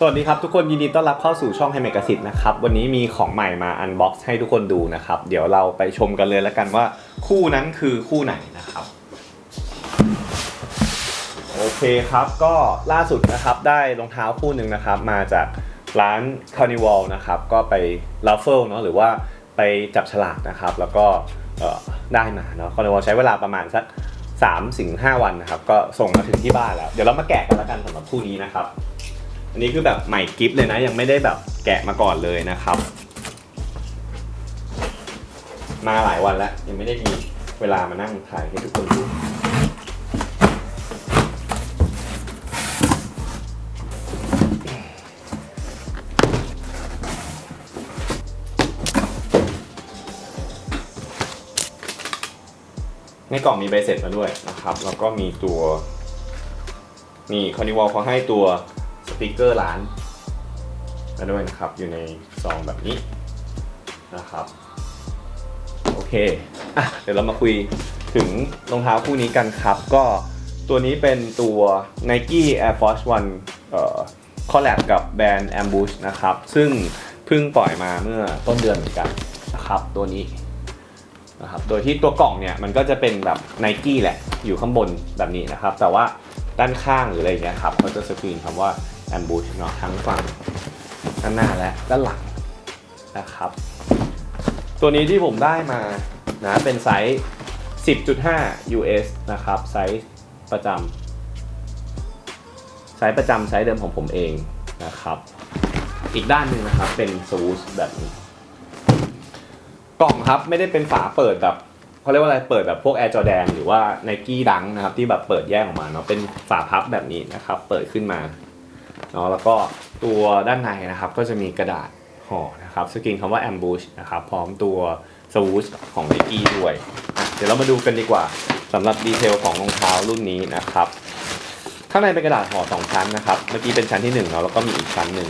สวัสดีครับทุกคนยินดีต้อนรับเข้าสู่ช่องไฮเมกสิทธ์นะครับวันนี้มีของใหม่มาอันบ็อกซ์ให้ทุกคนดูนะครับ เดี๋ยวเราไปชมกันเลยแล้วกันว่าคู่นั้นคือคู่ไหนนะครับ โอเคครับก็ล่าสุดนะครับได้รองเท้าคู่หนึ่งนะครับมาจากร้าน Carnival นะครับก็ไปลัฟเฟิลเนาะหรือว่าไปจับฉลากนะครับ แล้วก็ได้มาเนาะ Carnival ใช้เวลาประมาณสัก3ถึง5วันนะครับก็ส่งมาถึงที่บ้านแล้ว เดี๋ยวเรามาแกะกันแล้วกันสำหรับคู่นี้นะครับ อันนี้คือแบบใหม่กิฟต์เลยนะ ยังไม่ได้แบบแกะมาก่อนเลยนะครับ มาหลายวันแล้ว ยังไม่ได้มีเวลามานั่งถ่ายให้ทุกคนดูในกล่องมีใบเสร็จมาด้วยนะครับ แล้วก็มีตัว นี่คอนิวอลเขาให้ตัว สติกเกอร์ร้านมาด้วยนะครับอยู่ในซองแบบนี้นะครับ โอเคอะเดี๋ยวเรามาคุยถึงรองเท้าคู่นี้กันครับ ก็ตัวนี้เป็นตัว Nike Air Force One เอ่อคอลแลบกับแบรนด์ Ambush นะครับ ซึ่งเพิ่งปล่อยมาเมื่อต้นเดือนเหมือนกันนะครับ ตัวนี้นะครับ โดยที่ตัวกล่องเนี่ยมันก็จะเป็นแบบ n i กี้แหละ อยู่ข้างบนแบบนี้นะครับ แต่ว่าด้านข้างหรืออะไรเงี้ยครับเขาจะสกรีนคำว่า ambush เนาะทั้งฝั่งด้านหน้าและด้านหลังนะครับ ตัวนี้ที่ผมได้มานะเป็นไซส์ 10.5 US นะครับไซส์ประจำไซส์ประจำไซส์เดิมของผมเองนะครับ อีกด้านหนึ่งนะครับเป็นซูสแบบนี้ กล่องครับไม่ได้เป็นฝาเปิดแบบเขาเรียกว่าอะไรเปิดแบบพวก Air Jordan หรือว่า Nike ดังนะครับที่แบบเปิดแยกออกมาเนาะเป็นฝาพับแบบนี้นะครับ เปิดขึ้นมา เนาะแล้วก็ตัวด้านในนะครับก็จะมีกระดาษห่อนะครับสกรีนคำว่า ambush นะครับพร้อมตัว swoosh ของ Nike ด้วย เดี๋ยวเรามาดูกันดีกว่าสำหรับดีเทลของรองเท้ารุ่นนี้นะครับ ข้างในเป็นกระดาษห่อสองชั้นนะครับ เมื่อกี้เป็นชั้นที่หนึ่งเนาะแล้วก็มีอีกชั้นหนึ่ง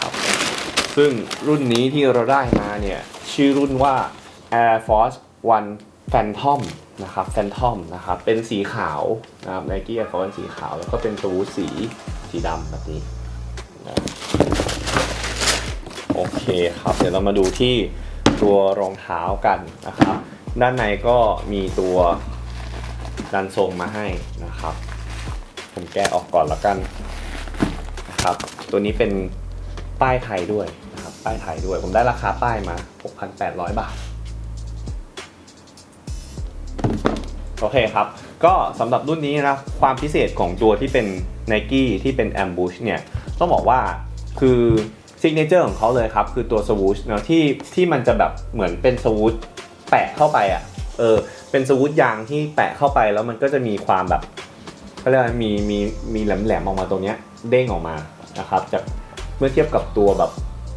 ครับซึ่งรุ่นนี้ที่เราได้มาเนี่ย ชื่อรุ่นว่า Air Force One Phantom นะครับ Phantom นะครับ เป็นสีขาวนะครับ Nike Air Force สีขาว แล้วก็เป็นตัวสี สีดำแบบนี้นะโอเคครับ เดี๋ยวเรามาดูที่ตัวรองเท้ากันนะครับ ด้านในก็มีตัวดันทรงมาให้นะครับ ผมแกะออกก่อนแล้วกันนะครับ ตัวนี้เป็นป้ายไทยด้วยนะครับ ป้ายไทยด้วย ผมได้ราคาป้ายมา 6,800 บาท โอเคครับ ก็สำหรับรุ่นนี้นะความพิเศษของตัวที่เป็น Nike ที่เป็น Ambush เนี่ยต้องบอกว่าคือซิกเนเจอร์ของเขาเลยครับ คือตัว swoosh เนาะที่ที่มันจะแบบเหมือนเป็น swoosh แปะเข้าไปอะเออเป็น swoosh ยางที่แปะเข้าไปแล้วมันก็จะมีความแบบเขาเรียกว่ามีมีมีแหลมแหลมออกมาตรงเนี้ยเด้งออกมานะครับจากเมื่อเทียบกับตัวแบบ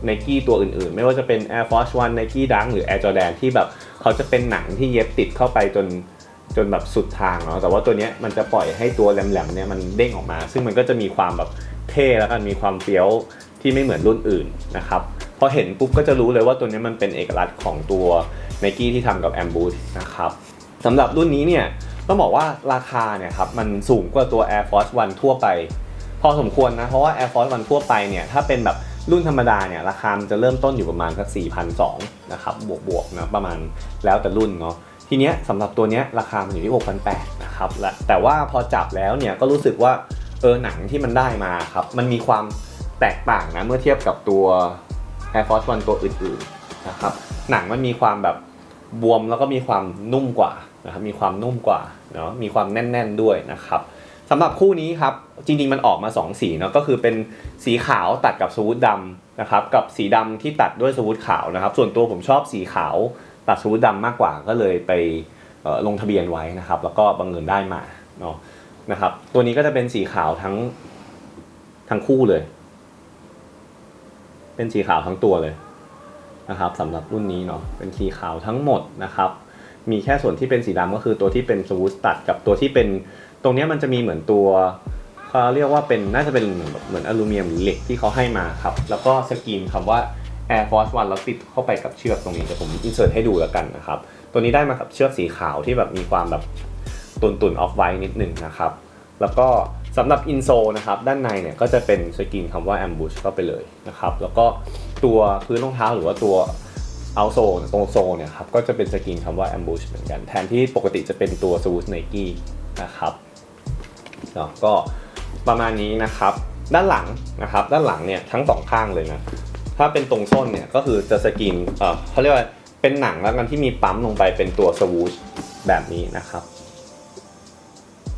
Nike ตัวอื่นๆ ไม่ว่าจะเป็น Air Force One Nike Dunk หรือ Air Jordan ที่แบบเขาจะเป็นหนังที่เย็บติดเข้าไปจน จนแบบสุดทางเนาะแต่ว่าตัวเนี้ยมันจะปล่อยให้ตัวแหลมๆเนี่ยมันเด้งออกมา ซึ่งมันก็จะมีความแบบเท่แล้วกันมีความเฟี้ยวที่ไม่เหมือนรุ่นอื่นนะครับพอเห็นปุ๊บก็จะรู้เลยว่าตัวนี้มันเป็นเอกลักษณ์ของตัว Nike ที่ทำกับ Ambush นะครับสำหรับรุ่นนี้เนี่ยต้องบอกว่าราคาเนี่ยครับมันสูงกว่าตัว Air Force One ทั่วไป พอสมควรนะ เพราะว่า Air Force One ทั่วไปเนี่ยถ้าเป็นแบบรุ่นธรรมดาเนี่ยราคามันจะเริ่มต้นอยู่ประมาณสัก4,200นะครับบวกๆนะประมาณแล้วแต่รุ่นเนาะ ทีเนี้ยสำหรับตัวเนี้ยราคามันอยู่ที่ 6,800นะครับและแต่ว่าพอจับแล้วเนี่ยก็รู้สึกว่าเออหนังที่มันได้มาครับมันมีความแตกต่างนะเมื่อเทียบกับตัว Air Force One ตัวอื่นๆนะครับหนังมันมีความแบบบวมแล้วก็มีความนุ่มกว่านะครับมีความนุ่มกว่าเนาะมีความแน่น ๆด้วยนะครับสำหรับคู่นี้ครับจริงๆมันออกมา 2 สีเนาะก็คือเป็นสีขาวตัดกับสวูดดำนะครับกับสีดำที่ตัดด้วยสวูดขาวนะครับ ส่วนตัวผมชอบสีขาว ตัดสวูดดำมากกว่าก็เลยไปลงทะเบียนไว้นะครับ แล้วก็บังเอิญได้มาเนาะนะครับ ตัวนี้ก็จะเป็นสีขาวทั้งทั้งคู่เลย เป็นสีขาวทั้งตัวเลยนะครับสำหรับรุ่นนี้เนาะเป็นสีขาวทั้งหมดนะครับ มีแค่ส่วนที่เป็นสีดำก็คือตัวที่เป็นสวูดตัดกับตัวที่เป็นตรงนี้มันจะมีเหมือนตัวเขาเรียกว่าเป็นน่าจะเป็นเหมือนอลูมิเนียมหรือเหล็กที่เขาให้มาครับ แล้วก็สกรีนคำว่า Air Force One แล้วติดเข้าไปกับเชือกตรงนี้เดี๋ยวผมอินเสิร์ตให้ดูแล้วกันนะครับ ตัวนี้ได้มากับเชือกสีขาวที่แบบมีความแบบตุนตุนออฟไว้นิดหนึ่งนะครับ แล้วก็สำหรับอินโซนะครับ ด้านในเนี่ยก็จะเป็นสกรีนคำว่า ambush เข้าไปเลยนะครับ แล้วก็ตัวพื้นรองเท้าหรือว่าตัวเอาโซตรงโซเนี่ยครับก็จะเป็นสกรีนคำว่า ambush เหมือนกัน แทนที่ปกติจะเป็นตัว swoosh Nike นะครับเนาะก็ประมาณนี้นะครับ ด้านหลังนะครับ ด้านหลังเนี่ยทั้งสองข้างเลยนะ ถ้าเป็นตรงส้นเนี่ยก็คือจะสกรีนเอ่อเขาเรียกว่าเป็นหนังแล้วกันที่มีปั๊มลงไปเป็นตัว swoosh แบบนี้นะครับ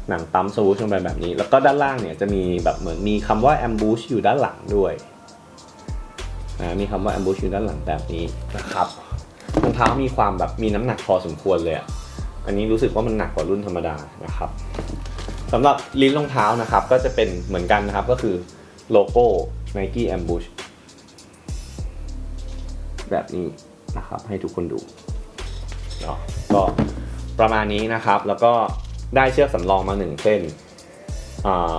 หนังปั๊ม swoosh ลงไปแบบนี้ แล้วก็ด้านล่างเนี่ยจะมีแบบเหมือนมีคำว่า ambush อยู่ด้านหลังด้วยนะมีคำว่า ambush อยู่ด้านหลังแบบนี้นะครับรองเท้ามีความแบบมีน้ำหนักพอสมควรเลยอะอันนี้รู้สึกว่ามันหนักกว่ารุ่นธรรมดานะครับสำหรับลิ้นรองเท้านะครับ ก็จะเป็นเหมือนกันนะครับก็คือโลโก้ Nike Ambush แบบนี้นะครับ ให้ทุกคนดูเนาะก็ประมาณนี้นะครับ แล้วก็ได้เชือกสำรองมาหนึ่งเส้นอ่า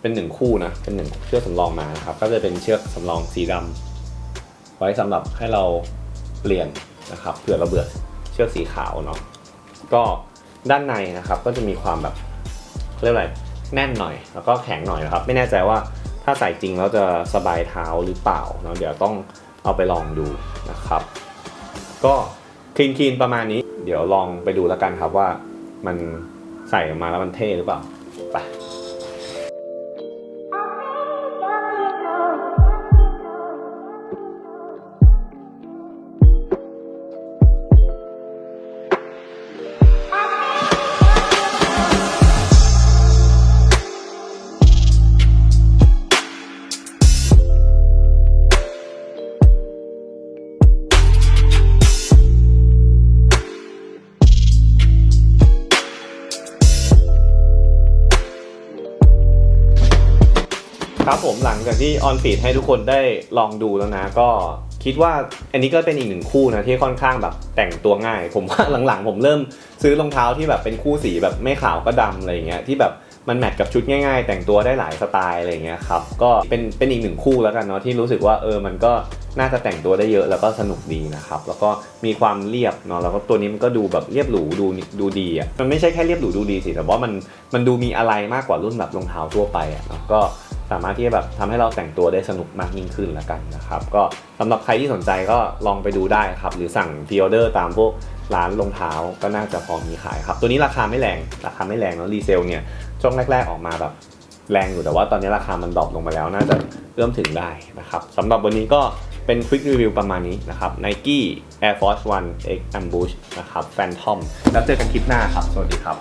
เป็นหนึ่งคู่นะ เป็นหนึ่งเชือกสำรองมานะครับ ก็จะเป็นเชือกสำรองสีดำไว้สำหรับให้เราเปลี่ยนนะครับเผื่อเราเบื่อเชือกสีขาวเนาะก็ด้านในนะครับก็จะมีความแบบเขาเรียกอะไรแน่นหน่อย แล้วก็แข็งหน่อยนะครับ ไม่แน่ใจว่าถ้าใส่จริงแล้วจะสบายเท้าหรือเปล่าเนาะเดี๋ยวต้อง เอาไปลองดูนะครับ ก็คลีนคลีนประมาณนี้ เดี๋ยวลองไปดูแล้วกันครับว่ามันใส่ออกมาแล้วมันเท่หรือเปล่าไป ครับผมหลังจากที่ออนฟีดให้ทุกคนได้ลองดูแล้วนะ ก็คิดว่าอันนี้ก็เป็นอีกหนึ่งคู่นะที่ค่อนข้างแบบแต่งตัวง่าย ผมว่าหลังๆ ผมเริ่มซื้อรองเท้าที่แบบเป็นคู่สีแบบไม่ขาวก็ดำอะไรอย่างเงี้ยที่แบบมันแมทกับชุดง่ายๆ แต่งตัวได้หลายสไตล์อะไรอย่างเงี้ยครับก็เป็นเป็นอีกหนึ่งคู่แล้วกันเนาะที่รู้สึกว่าเออมันก็น่าจะแต่งตัวได้เยอะแล้วก็สนุกดีนะครับแล้วก็มีความเรียบเนาะแล้วก็ตัวนี้มันก็ดูแบบเรียบหรูดูดูดีอะมันไม่ใช่แค่เรียบหรูดูดีสิแต่ว่ามันมันดูมีอะไรมากกว่ารุ่นแบบรองเท้าทั่วไปอะเนาะก็ สามารถที่จะแบบทำให้เราแต่งตัวได้สนุกมากยิ่งขึ้นล้วกันนะครับ ก็สำหรับใครที่สนใจก็ลองไปดูได้ครับ หรือสั่งพรีออเดอร์ตามพวกร้านรองเท้าก็น่าจะพอมีขายครับ ตัวนี้ราคาไม่แรงราคาไม่แรงแล้วรีเซลเนี่ยช่วงแรก ๆออกมาแบบแรงอยู่แต่ว่าตอนนี้ราคามันดรอปลงมาแล้วน่าจะเริ่มถึงได้นะครับสำหรับวันนี้ก็เป็น Quick Review ประมาณนี้นะครับ Nike Air Force One X Ambush นะครับ Phantom แล้วเจอกันคลิปหน้าครับ สวัสดีครับ